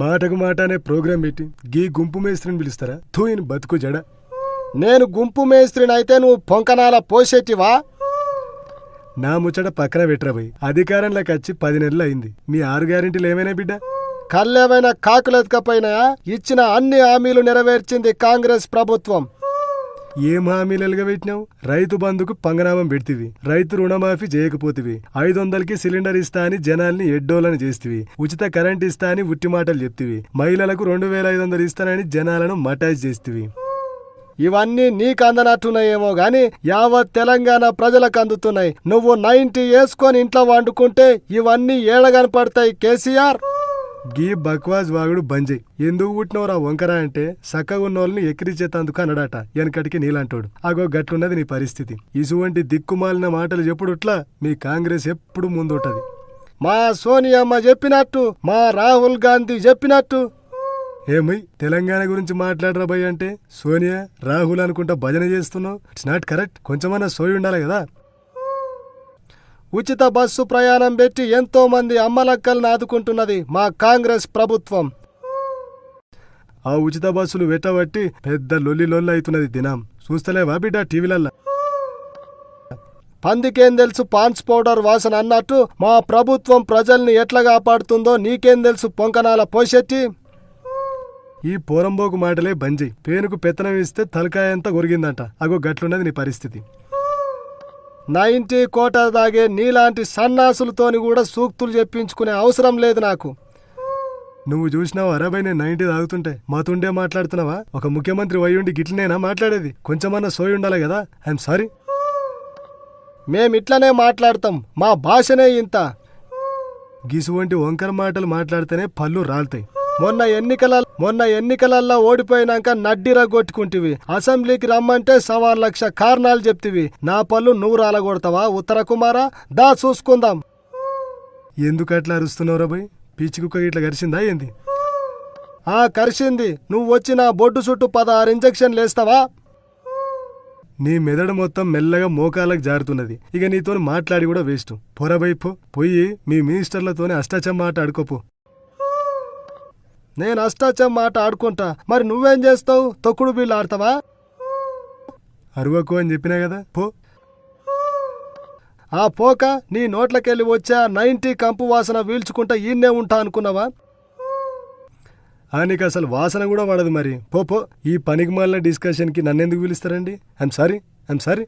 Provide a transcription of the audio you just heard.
మాటకు మాట అనే ప్రోగ్రాం పెట్టి గీ గుంపు మేస్త్రిని పిలుస్తారా? తూయిని బతుకు జడ. నేను గుంపు మేస్త్రిని అయితే నువ్వు పొంకనాల పోసేటివా? నా ముచ్చట పక్కన పెట్టరాబోయి అధికారంలోకి వచ్చి పది నెలలు అయింది. మీ ఆరు గ్యారెంటీలు ఏమైనా బిడ్డ? కళ్ళేమైనా కాకులెతకపోయినా ఇచ్చిన అన్ని హామీలు నెరవేర్చింది కాంగ్రెస్ ప్రభుత్వం. ఏం హామీలలుగా పెట్టినావు? రైతు బంధుకు పంగనామం పెడితివి. రైతు రుణమాఫీ చేయకపోతివి. ఐదు వందలకి సిలిండర్ ఇస్తా అని జనాల్ని ఎడ్డోలను చేస్తివి. ఉచిత కరెంట్ ఇస్తా అని ఉట్టి మాటలు చెప్తివి. మహిళలకు రెండు వేల ఐదు వందలు ఇస్తానని జనాలను మటాజ్ చేస్తివి. ఇవన్నీ నీకు అందనట్టున్నాయేమో గాని యావత్ తెలంగాణ ప్రజలకు అందుతున్నాయి. నువ్వు నైన్టీ వేసుకొని ఇంట్లో వండుకుంటే ఇవన్నీ ఏడగనపడతాయి కేసీఆర్. గీ బక్వాజ్ వాగుడు బంజయ్. ఎందుకు పుట్టినవరా వంకర అంటే సక్కగా ఉన్నోళ్ళని ఎక్కిరిచేతందుకు అనడాట వెనకటికి నీలంటోడు. అగో గట్లున్నది నీ పరిస్థితి. ఇటువంటి దిక్కుమాలిన మాటలు చెప్పుడుట్లా మీ కాంగ్రెస్ ఎప్పుడు ముందుంటది. మా సోనియమ్మ చెప్పినట్టు మా రాహుల్ గాంధీ చెప్పినట్టు. ఏమై తెలంగాణ గురించి మాట్లాడరా భయ్ అంటే? సోనియా రాహుల్ అనుకుంటా భజన చేస్తున్నావు? It's not correct. కొంచెమన్నా సోయి ఉండాలి కదా. ఉచిత బస్సు ప్రయాణం పెట్టి ఎంతో మంది అమ్మలక్కలను ఆదుకుంటున్నది మా కాంగ్రెస్ ప్రభుత్వం. ఆ ఉచిత బస్సులు వెట్టబట్టి పెద్ద లొల్లి లొల్లి అవుతున్నది దినం. చూస్తలేవా బిడ్డ టీవీలల్లా? అందుకేం తెలుసు పాన్స్ పౌడర్ వాసన అన్నట్టు మా ప్రభుత్వం ప్రజల్ని ఎట్లా కాపాడుతుందో నీకేం తెలుసు పొంకనాల పోషెట్టి? ఈ పోరంబోకు మాటలే బంజీ. పేనుకు పెత్తనం ఇస్తే తలకాయంతా ఒరిగిందంట. అగో గట్లున్నది నీ పరిస్థితి. నా ఇంటి కోట దాగే నీలాంటి సన్నాసులతోని కూడా సూక్తులు చెప్పించుకునే అవసరం లేదు నాకు. నువ్వు చూసినావు అరవై నేను నైన్టీ తాగుతుంటే. మాతుండే మాట్లాడుతున్నావా? ఒక ముఖ్యమంత్రి వయ్యుండి గిట్లనేనా మాట్లాడేది? కొంచెమన్నా సోయి ఉండాలి కదా? I'm sorry. మేమిట్లనే మాట్లాడతాం. మా భాషనే ఇంత. గిసువంటి వంకర మాటలు మాట్లాడితేనే పళ్ళు రాలుతాయి. మొన్న ఎన్నికల మొన్న ఎన్నికలల్లో ఓడిపోయినాక నడ్డిరా కొట్టుకుంటివి అసెంబ్లీకి రమ్మంటే సవా లక్ష కారణాలు చెప్తివి. నా పళ్ళు నువ్వు రాలగొడతావా ఉత్తర కుమారా? దా చూసుకుందాం. ఎందుకు అట్లా అరుస్తున్నావు బాయ్ పిచ్చి కుక్క ఇట్లా కరిసిందా ఏంది? ఆ కరిసింది. నువ్వు వచ్చి నా బొడ్డు చుట్టూ పదహారు ఇంజక్షన్లు వేస్తావా? నీ మెదడు మొత్తం మెల్లగా మోకాలకు జారుతున్నది. ఇక నీతో మాట్లాడి కూడా వేస్ట్. పొరబైపో పోయి మీ మినిస్టర్లతోనే అష్టాచం ఆట ఆడుకోపో. నేను అష్టాచం మాట ఆడుకుంటా. మరి నువ్వేం చేస్తావు? తొక్కుడు బిల్లు ఆడతావా? అరువకు అని చెప్పినా కదా పో. ఆ పోక నీ నోట్లకెళ్ళి వచ్చా నైంటీ కంపు వాసన వీల్చుకుంటా ఈయన్నే ఉంటా అనుకున్నావా? ఆ నీకు అసలు వాసన కూడా పడదు మరి. పో పో. ఈ పనికి మాలిన డిస్కషన్కి నన్నెందుకు పిలుస్తారండి? I'm sorry I'm sorry